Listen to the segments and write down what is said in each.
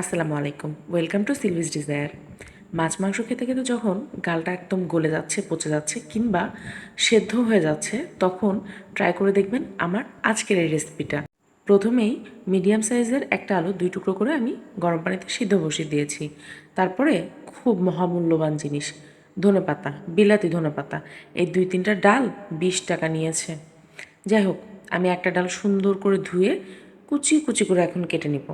আসসালামু আলাইকুম। Welcome to Silvi's desire মাছ মাংস খেতে খেতে যখন গালটা একদম গলে যাচ্ছে, পচে যাচ্ছে কিংবা সেদ্ধ হয়ে যাচ্ছে, তখন ট্রাই করে দেখবেন আমার আজকের এই রেসিপিটা প্রথমেই মিডিয়াম সাইজের একটা আলু দুই টুকরো করে আমি গরম পানিতে সিদ্ধ বসিয়ে দিয়েছি। তারপরে খুব মহামূল্যবান জিনিস, ধনেপাতা, বিলাতি ধনেপাতা। এই দুই তিনটা ডাল বিশ টাকা নিয়েছে। যাই হোক, আমি একটা ডাল সুন্দর করে ধুয়ে কুচি কুচি করে এখন কেটে নিব।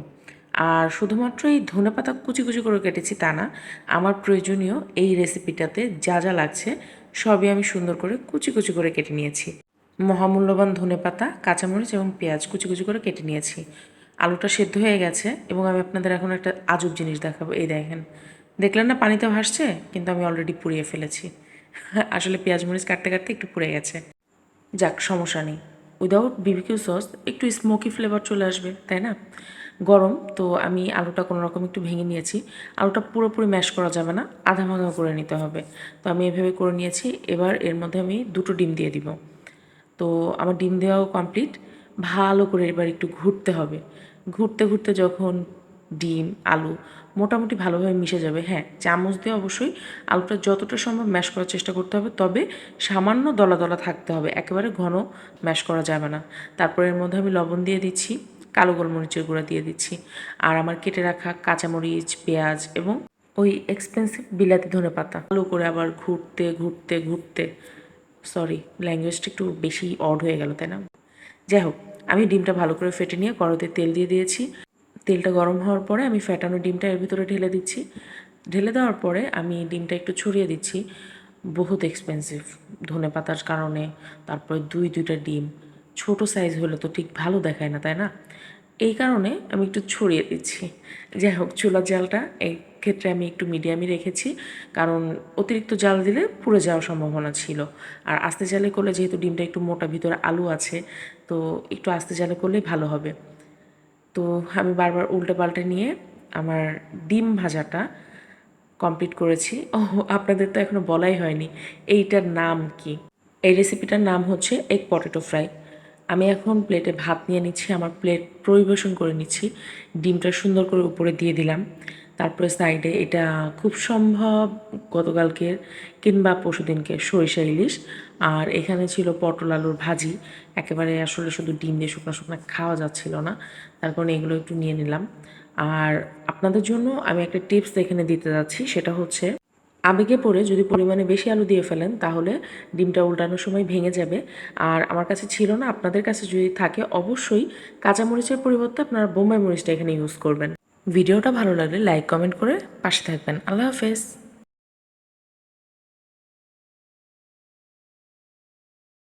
আর শুধুমাত্র এই ধনেপাতা কুচি কুচি করে কেটেছি তা না, আমার প্রয়োজনীয় এই রেসিপিটাতে যা যা লাগছে সবই আমি সুন্দর করে কুচি কুচি করে কেটে নিয়েছি। মহামূল্যবান ধনেপাতা কাঁচামরিচ এবং পেঁয়াজ কুচি কুচি করে কেটে নিয়েছি। আলুটা সেদ্ধ হয়ে গেছে এবং আমি আপনাদের এখন একটা আজব জিনিস দেখাবো। এই দেখেন, দেখলেন না পানিতে ভাসছে? কিন্তু আমি অলরেডি পুড়িয়ে ফেলেছি। আসলে পেঁয়াজ মরিচ কাটতে কাটতে একটু পুড়ে গেছে। যাক, সমস্যা নেই। উইদাউট বিবিকিউ সস একটু স্মোকি ফ্লেভার চলে আসবে, তাই না? গরম, তো আমি আলুটা কোনো রকম একটু ভেঙে নিয়েছি। আলুটা পুরোপুরি ম্যাশ করা যাবে না, আধা ভাঙা করে নিতে হবে। তো আমি এভাবে করে নিয়েছি, এবার এর মধ্যে আমি দুটো ডিম দিয়ে দিব। তো আমার ডিম দেওয়াও কমপ্লিট, ভালো করে এবার একটু ঘুরতে হবে। ঘুরতে ঘুরতে যখন ডিম, আলু মোটামুটি ভালোভাবে মিশে যাবে হ্যাঁ চামচ দিয়ে অবশ্যই আলুটা যতটা সম্ভব ম্যাশ করার চেষ্টা করতে হবে, তবে সামান্য দলা দলা থাকতে হবে, একেবারে ঘন ম্যাশ করা যাবে না। তারপর এর মধ্যে আমি লবণ দিয়ে দিচ্ছি কালো গোলমরিচের গুঁড়া দিয়ে দিচ্ছি। আর আমার কেটে রাখা কাঁচামরিচ, পেঁয়াজ এবং ওই এক্সপেন্সিভ বিলাতি ধনে পাতা। ভালো করে আবার ঘুরতে ঘুরতে ঘুরতে সরি ল্যাঙ্গুয়েজটা একটু বেশি অড হয়ে গেল, তাই না? যাই হোক, আমি ডিমটা ভালো করে ফেটে নিয়ে কড়াইতে তেল দিয়ে দিয়েছি। তেলটা গরম হওয়ার পরে আমি ফ্যাটানো ডিমটা এর ভিতরে ঢেলে দিচ্ছি। ঢেলে দেওয়ার পরে আমি ডিমটা একটু ছড়িয়ে দিচ্ছি। বহুত এক্সপেন্সিভ ধনে পাতার কারণে, তারপরে দুই, দুইটা ডিম। ছোট সাইজ হলে তো ঠিক ভালো দেখায় না, তাই না? এই কারণে আমি একটু ছড়িয়ে দিচ্ছি। যাই হোক, চুলার জালটা এই ক্ষেত্রে আমি একটু মিডিয়ামই রেখেছি, কারণ অতিরিক্ত জাল দিলে পুড়ে যাওয়ার সম্ভাবনা ছিল। আর আস্তে জালে করলে যেহেতু ডিমটা একটু মোটা ভিতরে আলু আছে, তো একটু আস্তে জালে করলেই ভালো হবে। তো আমি বারবার উল্টে পাল্টে নিয়ে আমার ডিম ভাজাটা কমপ্লিট করেছি। ও আপনাদের তো এখনও বলাই হয়নি, এইটার নাম কি? এই রেসিপিটার নাম হচ্ছে এগ পটেটো ফ্রাই আমি এখন প্লেটে ভাত নিয়ে নিচ্ছি, আমার প্লেট পরিবেশন করে নিচ্ছি। ডিমটা সুন্দর করে উপরে দিয়ে দিলাম। তারপরে সাইডে এটা খুব সম্ভব গতকালকের কিংবা পরশুদিনকে সরিষা ইলিশ। আর এখানে ছিল পটল আলুর ভাজি। একেবারে আসলে শুধু ডিম দিয়ে শুকনো শুকনো খাওয়া যাচ্ছিল না। তার কারণে এগুলো একটু নিয়ে নিলাম। আর আপনাদের জন্য আমি একটা টিপস এখানে দিতে যাচ্ছি, সেটা হচ্ছে আবেগে পড়ে যদি পরিমাণে বেশি আলু দিয়ে ফেলেন, তাহলে ডিমটা উল্টানোর সময় ভেঙে যাবে। আর আমার কাছে ছিল না, আপনাদের কাছে যদি থাকে অবশ্যই কাঁচামরিচের পরিবর্তে আপনারা বোম্বাই মরিচটা এখানে ইউজ করবেন। ভিডিওটা ভালো লাগলে লাইক কমেন্ট করে পাশে থাকবেন। আল্লাহ হাফেজ।